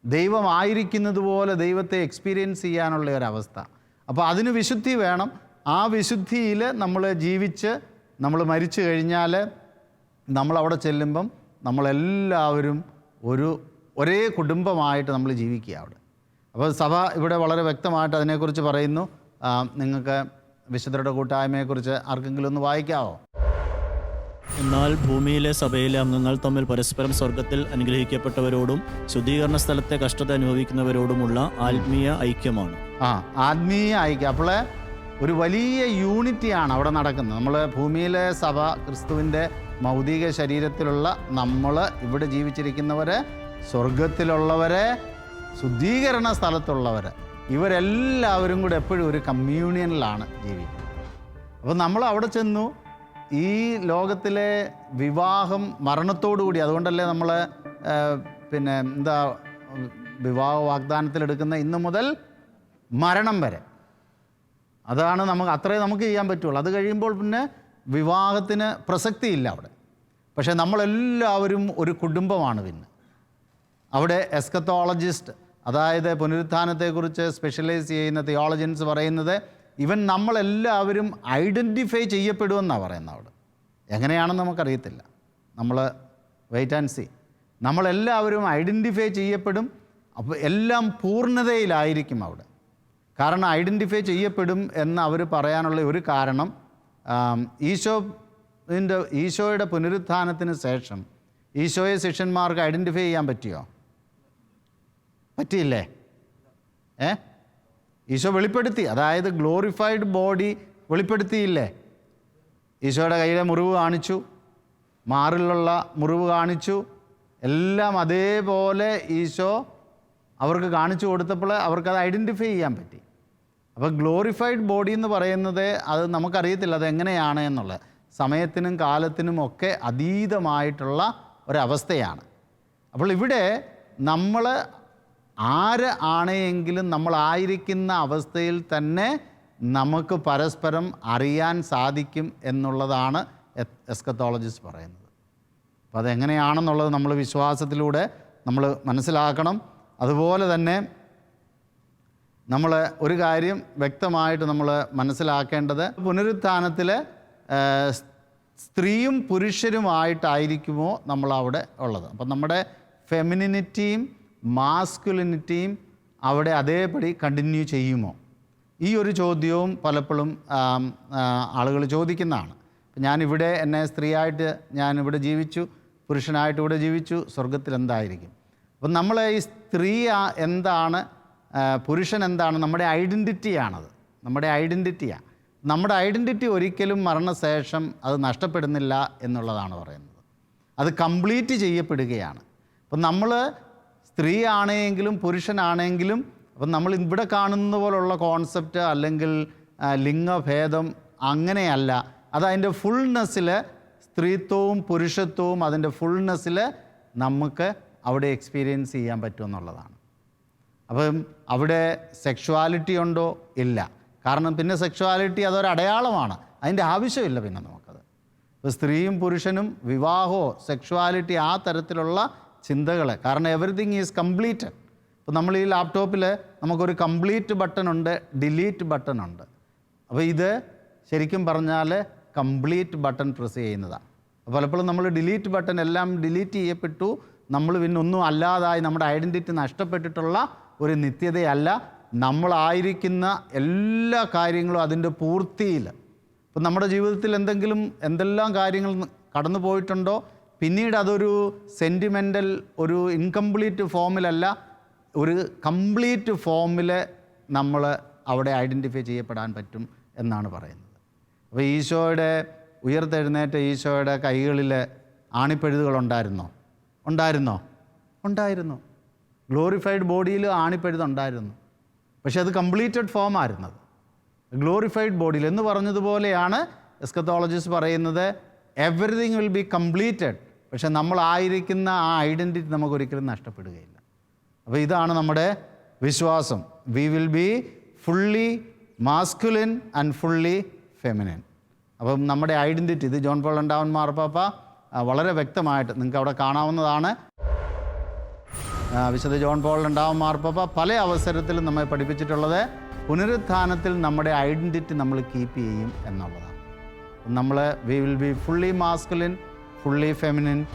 Speaker 3: ദൈവമായിരിക്കുന്നത് പോലെ ദൈവത്തെ എക്സ്പീരിയൻസ് ചെയ്യാനുള്ള ഒരവസ്ഥ. അപ്പോൾ അതിന് വിശുദ്ധി വേണം. ആ വിശുദ്ധിയിൽ നമ്മൾ ജീവിച്ച് നമ്മൾ മരിച്ചു കഴിഞ്ഞാൽ നമ്മൾ അവിടെ ചെല്ലുമ്പം നമ്മളെല്ലാവരും ഒരു ഒരേ കുടുംബമായിട്ട് നമ്മൾ ജീവിക്കുക അവിടെ. അപ്പോൾ സഭ ഇവിടെ വളരെ വ്യക്തമായിട്ട് അതിനെക്കുറിച്ച് പറയുന്നു. നിങ്ങൾക്ക് വിശുദ്ധരുടെ കൂട്ടായ്മയെക്കുറിച്ച് ആർക്കെങ്കിലും ഒന്ന് വായിക്കാവോ?
Speaker 4: എന്നാൽ ഭൂമിയിലെ സഭയിലെ അംഗങ്ങൾ തമ്മിൽ പരസ്പരം സ്വർഗത്തിൽ അനുഗ്രഹിക്കപ്പെട്ടവരോടും ശുദ്ധീകരണ സ്ഥലത്തെ കഷ്ടത അനുഭവിക്കുന്നവരോടുമുള്ള ആത്മീയ ഐക്യമാണ്.
Speaker 3: ആ ആത്മീയ ഐക്യം. അപ്പോൾ ഒരു വലിയ യൂണിറ്റിയാണ് അവിടെ നടക്കുന്നത്. നമ്മൾ ഭൂമിയിലെ സഭ ക്രിസ്തുവിന്റെ മൗതിക ശരീരത്തിലുള്ള നമ്മൾ ഇവിടെ ജീവിച്ചിരിക്കുന്നവരെ സ്വർഗത്തിലുള്ളവരെ ശുദ്ധീകരണ സ്ഥലത്തുള്ളവർ ഇവരെല്ലാവരും കൂടെ എപ്പോഴും ഒരു കമ്മ്യൂണിയനിലാണ് ജീവിക്കുന്നത്. അപ്പോൾ നമ്മൾ അവിടെ ചെന്നു. ഈ ലോകത്തിലെ വിവാഹം മരണത്തോടു കൂടി അതുകൊണ്ടല്ലേ നമ്മൾ പിന്നെ എന്താ വിവാഹ വാഗ്ദാനത്തിൽ എടുക്കുന്ന ഇന്ന് മുതൽ മരണം വരെ. അതാണ് നമുക്ക് അത്രേ നമുക്ക് ചെയ്യാൻ പറ്റുള്ളൂ. അത് കഴിയുമ്പോൾ പിന്നെ വിവാഹത്തിന് പ്രസക്തിയില്ല അവിടെ. പക്ഷേ നമ്മളെല്ലാവരും ഒരു കുടുംബമാണ് പിന്നെ. അവിടെ എസ്കത്തോളജിസ്റ്റ് അതായത് പുനരുത്ഥാനത്തെക്കുറിച്ച് സ്പെഷ്യലൈസ് ചെയ്യുന്ന തിയോളജൻസ് പറയുന്നത് ഇവൻ നമ്മളെല്ലാവരും ഐഡന്റിഫൈ ചെയ്യപ്പെടുമെന്നാണ് പറയുന്നത് അവിടെ. എങ്ങനെയാണെന്ന് നമുക്കറിയത്തില്ല. നമ്മൾ വെയിറ്റ് ആൻഡ് സി നമ്മളെല്ലാവരും ഐഡന്റിഫൈ ചെയ്യപ്പെടും അപ്പോൾ എല്ലാം പൂർണതയിലായിരിക്കും അവിടെ. കാരണം ഐഡന്റിഫൈ ചെയ്യപ്പെടും എന്ന് അവർ പറയാനുള്ള ഒരു കാരണം ഈശോ ഈശോയുടെ പുനരുത്ഥാനത്തിന് ശേഷം ഈശോയെ ശിഷ്യന്മാർക്ക് ഐഡന്റിഫൈ ചെയ്യാൻ പറ്റിയോ? പറ്റിയില്ലേ? ഏ? ഈശോ വെളിപ്പെടുത്തി. അതായത് ഗ്ലോറിഫൈഡ് ബോഡി വെളിപ്പെടുത്തിയില്ലേ? ഈശോയുടെ കയ്യിലെ മുറിവ് കാണിച്ചു. മാറിലുള്ള മുറിവ് കാണിച്ചു. എല്ലാം അതേപോലെ ഈശോ അവർക്ക് കാണിച്ചു കൊടുത്തപ്പോൾ അവർക്കത് ഐഡന്റിഫൈ ചെയ്യാൻ പറ്റി. അപ്പോൾ ഗ്ലോറിഫൈഡ് ബോഡി എന്ന് പറയുന്നത് അത് നമുക്കറിയത്തില്ല അത് എങ്ങനെയാണ് എന്നുള്ളത്. സമയത്തിനും കാലത്തിനും ഒക്കെ അതീതമായിട്ടുള്ള ഒരവസ്ഥയാണ്. അപ്പോൾ ഇവിടെ നമ്മൾ ആര് ആണെങ്കിലും നമ്മളായിരിക്കുന്ന അവസ്ഥയിൽ തന്നെ നമുക്ക് പരസ്പരം അറിയാൻ സാധിക്കും എന്നുള്ളതാണ് എസ്കത്തോളജിസ്റ്റ് പറയുന്നത്. അപ്പോൾ അതെങ്ങനെയാണെന്നുള്ളത് നമ്മൾ വിശ്വാസത്തിലൂടെ നമ്മൾ മനസ്സിലാക്കണം. അതുപോലെ തന്നെ നമ്മൾ ഒരു കാര്യം വ്യക്തമായിട്ട് നമ്മൾ മനസ്സിലാക്കേണ്ടത് പുനരുത്ഥാനത്തിൽ സ്ത്രീയും പുരുഷരുമായിട്ടായിരിക്കുമോ നമ്മൾ അവിടെ ഉള്ളത്. അപ്പം നമ്മുടെ ഫെമിനിനിറ്റിയും മാസ്കുലിനിറ്റിയും അവിടെ അതേപടി കണ്ടിന്യൂ ചെയ്യുമോ? ഈ ഒരു ചോദ്യവും പലപ്പോഴും ആളുകൾ ചോദിക്കുന്നതാണ്. ഞാനിവിടെ എന്നെ സ്ത്രീയായിട്ട് ഞാനിവിടെ ജീവിച്ചു പുരുഷനായിട്ട് ഇവിടെ ജീവിച്ചു സ്വർഗത്തിൽ എന്തായിരിക്കും? അപ്പം നമ്മൾ ഈ സ്ത്രീ എന്താണ് പുരുഷൻ എന്താണ് നമ്മുടെ ഐഡന്റിറ്റിയാണത് നമ്മുടെ ഐഡന്റിറ്റിയാണ് നമ്മുടെ ഐഡന്റിറ്റി ഒരിക്കലും മരണശേഷം അത് നഷ്ടപ്പെടുന്നില്ല എന്നുള്ളതാണ് പറയുന്നത്. അത് കംപ്ലീറ്റ് ചെയ്യപ്പെടുകയാണ്. അപ്പം നമ്മൾ സ്ത്രീ ആണെങ്കിലും പുരുഷനാണെങ്കിലും അപ്പം നമ്മൾ ഇവിടെ കാണുന്ന പോലുള്ള കോൺസെപ്റ്റ് അല്ലെങ്കിൽ ലിംഗഭേദം അങ്ങനെയല്ല. അത് അതിന്റെ ഫുൾനെസ്സിൽ സ്ത്രീത്വവും പുരുഷത്വവും അതിന്റെ ഫുൾനെസ്സിൽ നമുക്ക് അവിടെ എക്സ്പീരിയൻസ് ചെയ്യാൻ പറ്റുമെന്നുള്ളതാണ് അപ്പം അവിടെ സെക്ഷുവാലിറ്റി ഉണ്ടോ? ഇല്ല. കാരണം പിന്നെ സെക്ഷുവാലിറ്റി അതൊരു അടയാളമാണ്. അതിന്റെ ആവശ്യമില്ല പിന്നെ നമുക്കത്. ഇപ്പോൾ സ്ത്രീയും പുരുഷനും വിവാഹമോ സെക്ഷുവാലിറ്റി ആ തരത്തിലുള്ള ചിന്തകൾ കാരണം എവറിത്തിങ് ഈസ് കംപ്ലീറ്റ് ഇപ്പോൾ നമ്മൾ ഈ ലാപ്ടോപ്പിൽ നമുക്കൊരു കംപ്ലീറ്റ് ബട്ടൺ ഉണ്ട് ഡിലീറ്റ് ബട്ടൺ ഉണ്ട് അപ്പോൾ ഇത് ശരിക്കും പറഞ്ഞാൽ കംപ്ലീറ്റ് ബട്ടൺ പ്രസ് ചെയ്യുന്നതാണ് അപ്പോൾ പലപ്പോഴും നമ്മൾ ഡിലീറ്റ് ബട്ടൺ എല്ലാം ഡിലീറ്റ് ചെയ്യപ്പെട്ടു. നമ്മൾ പിന്നെ ഒന്നും അല്ലാതായി നമ്മുടെ ഐഡന്റിറ്റി നഷ്ടപ്പെട്ടിട്ടുള്ള ഒരു നിത്യതയല്ല. നമ്മളായിരിക്കുന്ന എല്ലാ കാര്യങ്ങളും അതിന്റെ പൂർത്തിയിൽ. ഇപ്പം നമ്മുടെ ജീവിതത്തിൽ എന്തെങ്കിലും എന്തെല്ലാം കാര്യങ്ങൾ കടന്നു പോയിട്ടുണ്ടോ പിന്നീട് അതൊരു സെന്റിമെന്റൽ ഒരു ഇൻകംപ്ലീറ്റ് ഫോമിലല്ല ഒരു കംപ്ലീറ്റ് ഫോമിൽ നമ്മൾ അവിടെ ഐഡന്റിഫൈ ചെയ്യപ്പെടാൻ പറ്റും എന്നാണ് പറയുന്നത്. അപ്പോൾ ഈശോയുടെ ഉയർത്തെഴുന്നേറ്റ ഈശോയുടെ കൈകളിൽ ആണിപ്പഴുതുകളുണ്ടായിരുന്നോ? ഉണ്ടായിരുന്നോ? ഉണ്ടായിരുന്നോ. ഗ്ലോറിഫൈഡ് ബോഡിയിൽ ആണിപ്പഴുതുണ്ടായിരുന്നു. പക്ഷേ അത് കംപ്ലീറ്റഡ് ഫോം ആയിരുന്നത്. ഗ്ലോറിഫൈഡ് ബോഡിയിൽ എന്ന് പറഞ്ഞതുപോലെയാണ് എസ്കത്തോളജിസ്റ്റ് പറയുന്നത് എവറിഥിങ് വിൽ ബി കംപ്ലീറ്റഡ് പക്ഷെ നമ്മളായിരിക്കുന്ന ആ ഐഡന്റിറ്റി നമുക്കൊരിക്കലും നഷ്ടപ്പെടുകയില്ല. അപ്പോൾ ഇതാണ് നമ്മുടെ വിശ്വാസം. We will be fully masculine and fully feminine അപ്പം നമ്മുടെ ഐഡന്റിറ്റി ഇത് ജോൺ പോൾ ഉണ്ടാവൻ മാർപ്പാപ്പ വളരെ വ്യക്തമായിട്ട് നിങ്ങൾക്ക് അവിടെ കാണാവുന്നതാണ്. വിശുദ്ധ ജോൺ പോൾ ഉണ്ടാവൻ മാർപ്പാപ്പ പല അവസരത്തിലും നമ്മെ പഠിപ്പിച്ചിട്ടുള്ളത് പുനരുത്ഥാനത്തിൽ നമ്മുടെ ഐഡന്റിറ്റി നമ്മൾ കീപ്പ് ചെയ്യും എന്നുള്ളതാണ്. നമ്മൾ we will be fully masculine fully feminine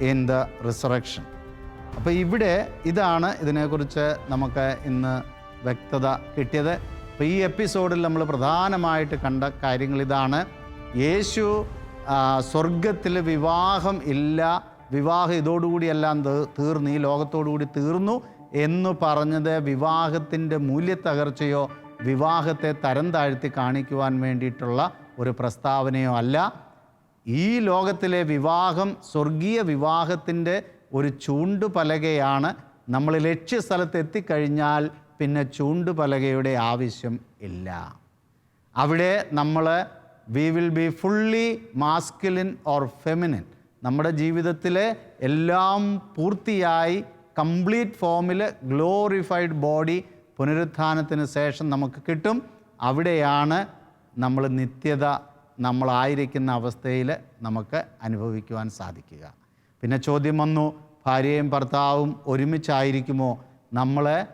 Speaker 3: in the resurrection അപ്പോൾ ഇവിടെ ഇതാണ് ഇതിനെക്കുറിച്ച് നമുക്ക് ഇന്ന് വ്യക്തത കിട്ടിയത്. അപ്പോൾ ഈ എപ്പിസോഡിൽ നമ്മൾ പ്രധാനമായിട്ട് കണ്ട കാര്യങ്ങൾ ഇതാണ്. യേശു സ്വർഗത്തിൽ വിവാഹം ഇല്ല. വിവാഹം ഇതോടുകൂടി എല്ലാം തീ- തീർന്നു. ഈ ലോകത്തോടുകൂടി തീർന്നു എന്ന് പറഞ്ഞത് വിവാഹത്തിന്റെ മൂല്യത്തകർച്ചയോ വിവാഹത്തെ തരം താഴ്ത്തി കാണിക്കുവാൻ വേണ്ടിയിട്ടുള്ള ഒരു പ്രസ്താവനയോ അല്ല. ഈ ലോകത്തിലെ വിവാഹം സ്വർഗീയ വിവാഹത്തിന്റെ ഒരു ചൂണ്ടുപലകയാണ് നമ്മൾ ലക്ഷ്യസ്ഥലത്ത് എത്തിക്കഴിഞ്ഞാൽ പിന്നെ ചൂണ്ടുപലകയുടെ ആവശ്യം ഇല്ല. അവിടെ നമ്മൾ we will be fully masculine or feminine നമ്മുടെ ജീവിതത്തിലെ എല്ലാം പൂർത്തിയായി കംപ്ലീറ്റ് ഫോമിൽ ഗ്ലോറിഫൈഡ് ബോഡി പുനരുത്ഥാനത്തിന് ശേഷം നമുക്ക് കിട്ടും. അവിടെയാണ് നമ്മൾ നിത്യത നമ്മളായിരിക്കുന്ന അവസ്ഥയിൽ നമുക്ക് അനുഭവിക്കുവാൻ സാധിക്കുക. പിന്നെ ചോദ്യം വന്നു ഭാര്യയും ഭർത്താവും ഒരുമിച്ചായിരിക്കുമോ? നമ്മൾ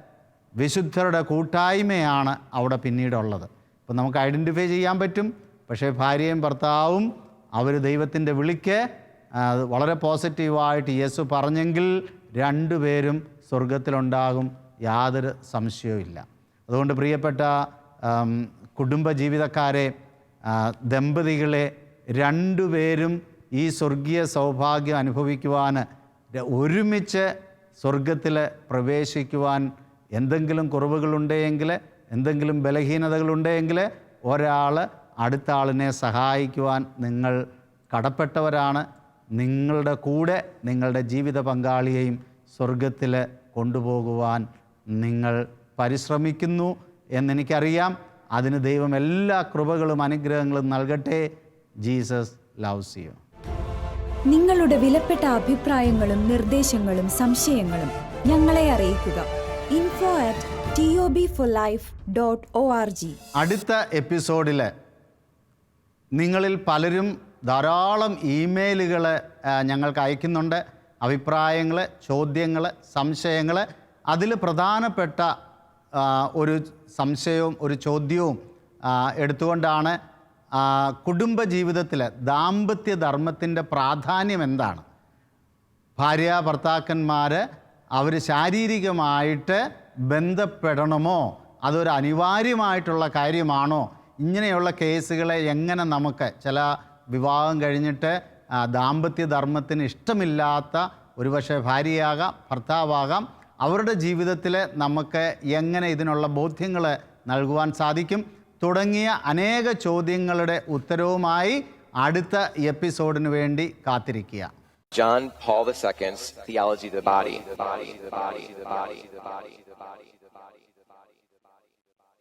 Speaker 3: വിശുദ്ധരുടെ കൂട്ടായ്മയാണ് അവിടെ പിന്നീടുള്ളത്. അപ്പോൾ നമുക്ക് ഐഡന്റിഫൈ ചെയ്യാൻ പറ്റും. പക്ഷേ ഭാര്യയും ഭർത്താവും അവർ ദൈവത്തിന്റെ വിളിക്ക് വളരെ പോസിറ്റീവായിട്ട് യേശു പറഞ്ഞെങ്കിൽ രണ്ടുപേരും സ്വർഗത്തിലുണ്ടാകും യാതൊരു സംശയവും ഇല്ല അതുകൊണ്ട് പ്രിയപ്പെട്ട കുടുംബ ജീവിതക്കാരെ ദമ്പതികളെ രണ്ടുപേരും ഈ സ്വർഗീയ സൗഭാഗ്യം അനുഭവിക്കുവാൻ ഒരുമിച്ച് സ്വർഗത്തിൽ പ്രവേശിക്കുവാൻ എന്തെങ്കിലും കുറവുകളുണ്ടെങ്കിൽ എന്തെങ്കിലും ബലഹീനതകളുണ്ടെങ്കിൽ ഒരാൾ അടുത്ത ആളിനെ സഹായിക്കുവാൻ നിങ്ങൾ കടപ്പെട്ടവരാണ്. നിങ്ങളുടെ കൂടെ നിങ്ങളുടെ ജീവിത പങ്കാളിയെയും സ്വർഗത്തിൽ കൊണ്ടുപോകുവാൻ നിങ്ങൾ പരിശ്രമിക്കുന്നു എന്നെനിക്കറിയാം. അതിന് ദൈവം എല്ലാ കൃപകളും അനുഗ്രഹങ്ങളും നൽകട്ടെ. Jesus loves you.
Speaker 7: നിങ്ങളുടെ വിലപ്പെട്ട അഭിപ്രായങ്ങളും നിർദ്ദേശങ്ങളും സംശയങ്ങളും ഞങ്ങളെ അറിയിക്കുക. Info at T O B for life dot O R G
Speaker 3: അടുത്ത എപ്പിസോഡിൽ നിങ്ങളിൽ പലരും ധാരാളം ഇമെയിലുകൾ ഞങ്ങൾക്ക് അയക്കുന്നുണ്ട്. അഭിപ്രായങ്ങൾ ചോദ്യങ്ങൾ സംശയങ്ങൾ അതിൽ പ്രധാനപ്പെട്ട ഒരു സംശയവും ഒരു ചോദ്യവും എടുത്തുകൊണ്ടാണ് കുടുംബ ജീവിതത്തിൽ ദാമ്പത്യ ധർമ്മത്തിന്റെ പ്രാധാന്യം എന്താണ്? ഭാര്യ ഭർത്താക്കന്മാർ അവർ ശാരീരികമായിട്ട് ബന്ധപ്പെടണമോ? അതൊരു അനിവാര്യമായിട്ടുള്ള കാര്യമാണോ? ഇങ്ങനെയുള്ള കേസുകളെ എങ്ങനെ നമുക്ക് ചില വിവാഹം കഴിഞ്ഞിട്ട് ദാമ്പത്യ ധർമ്മത്തിന് ഇഷ്ടമില്ലാത്ത ഒരുപക്ഷെ ഭാര്യയാകാം ഭർത്താവാകാം അവരുടെ ജീവിതത്തിൽ നമുക്ക് എങ്ങനെ ഇതിനുള്ള ബോധ്യങ്ങൾ നൽകുവാൻ സാധിക്കും? തുടങ്ങിയ അനേക ചോദ്യങ്ങളുടെ ഉത്തരവുമായി അടുത്ത എപ്പിസോഡിന് വേണ്ടി കാത്തിരിക്കുക.
Speaker 2: John Paul II's Theology of the Body.